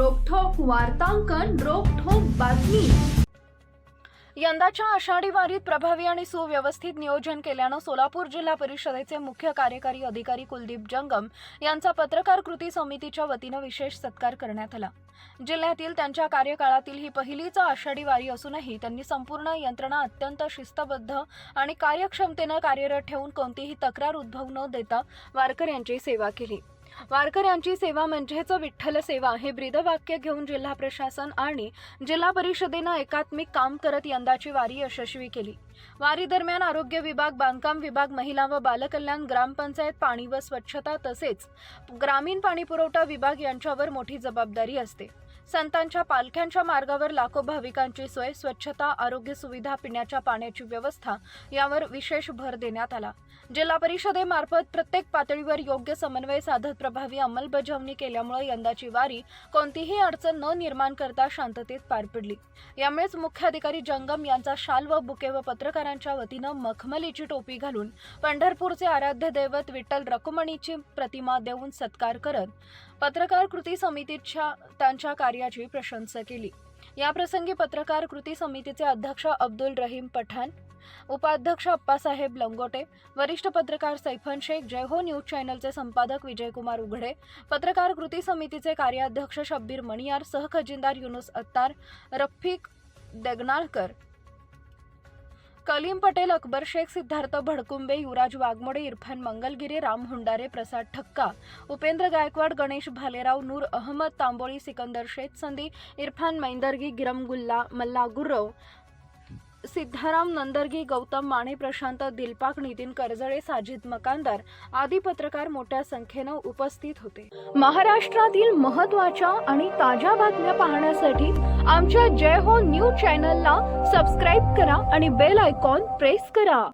वार्तांकन रोखोक बातमी. यंदाच्या आषाढी वारीत प्रभावी आणि सुव्यवस्थित नियोजन केल्यानं सोलापूर जिल्हा परिषदेचे मुख्य कार्यकारी अधिकारी कुलदीप जंगम यांचा पत्रकार कृती समितीच्या वतीनं विशेष सत्कार करण्यात आला. जिल्ह्यातील त्यांच्या कार्यकाळातील ही पहिलीच आषाढी वारी असूनही त्यांनी संपूर्ण यंत्रणा अत्यंत शिस्तबद्ध आणि कार्यक्षमतेनं कार्यरत ठेवून कोणतीही तक्रार उद्भवू न देता वारकऱ्यांची सेवा केली. वारकऱ्यांची सेवा म्हणजेच विठ्ठल सेवा हे ब्रीदवाक्य घेऊन जिल्हा प्रशासन आणि जिल्हा परिषदेनं एकात्मिक काम करत यंदाची वारी यशस्वी केली. वारी दरम्यान आरोग्य विभाग बांधकाम विभाग महिला व बालकल्याण ग्रामपंचायत पाणी व स्वच्छता तसेच ग्रामीण पाणीपुरवठा विभाग यांच्यावर मोठी जबाबदारी असते. संतांच्या पालख्यांच्या मार्गावर लाखो भाविकांची सोय स्वच्छता आरोग्य सुविधा पिण्याच्या पाण्याची व्यवस्था यावर विशेष भर देण्यात आला. जिल्हा परिषदेमार्फत प्रत्येक पातळीवर योग्य समन्वय साधत प्रभावी अंमलबजावणी केल्यामुळे यंदाची वारी कोणतीही अडचण न निर्माण करता शांततेत पार पडली. यामुळेच मुख्याधिकारी जंगम यांचा शाल व बुके व पत्रकारांच्या वतीनं मखमलीची टोपी घालून पंढरपूरचे आराध्य दैवत विठ्ठल रकुमणीची प्रतिमा देऊन सत्कार करत पत्रकार कृती समितीच्या त्यांच्या कार्याची प्रशंसा केली. याप्रसंगी पत्रकार कृती समितीचे अध्यक्ष अब्दुल रहीम पठाण उपाध्यक्ष अप्पासाहेब लंगोटे वरिष्ठ पत्रकार सैफन शेख जयहो न्यूज चॅनलचे संपादक विजयकुमार उघडे पत्रकार कृती समितीचे कार्याध्यक्ष शब्बीर मणियार सहखजिनदार युनुस अत्तार रफिक देगनाळकर कलीम पटेल अकबर शेख सिद्धार्थ भडकुंबे युवराज वाघमोडे इरफान मंगलगिरी राम हुंडारे प्रसाद ठक्का उपेंद्र गायकवाड गणेश भालेराव नूर अहमद तांबोळी सिकंदर शेख इरफान मैंदर्गी गिरम गुल्ला मल्ला गुर्रव सिद्धाराम नंदर्गी गौतम माने प्रशांत दिलपाक नितीन करजळे साजिद मकानदार आदी पत्रकार मोठ्या संख्येनं उपस्थित होते. महाराष्ट्रातील महत्त्वाच्या आणि ताज्या बातम्या पाहण्यासाठी आमच्या जय हो न्यूज चॅनलला सबस्क्राईब करा आणि बेल आयकॉन प्रेस करा.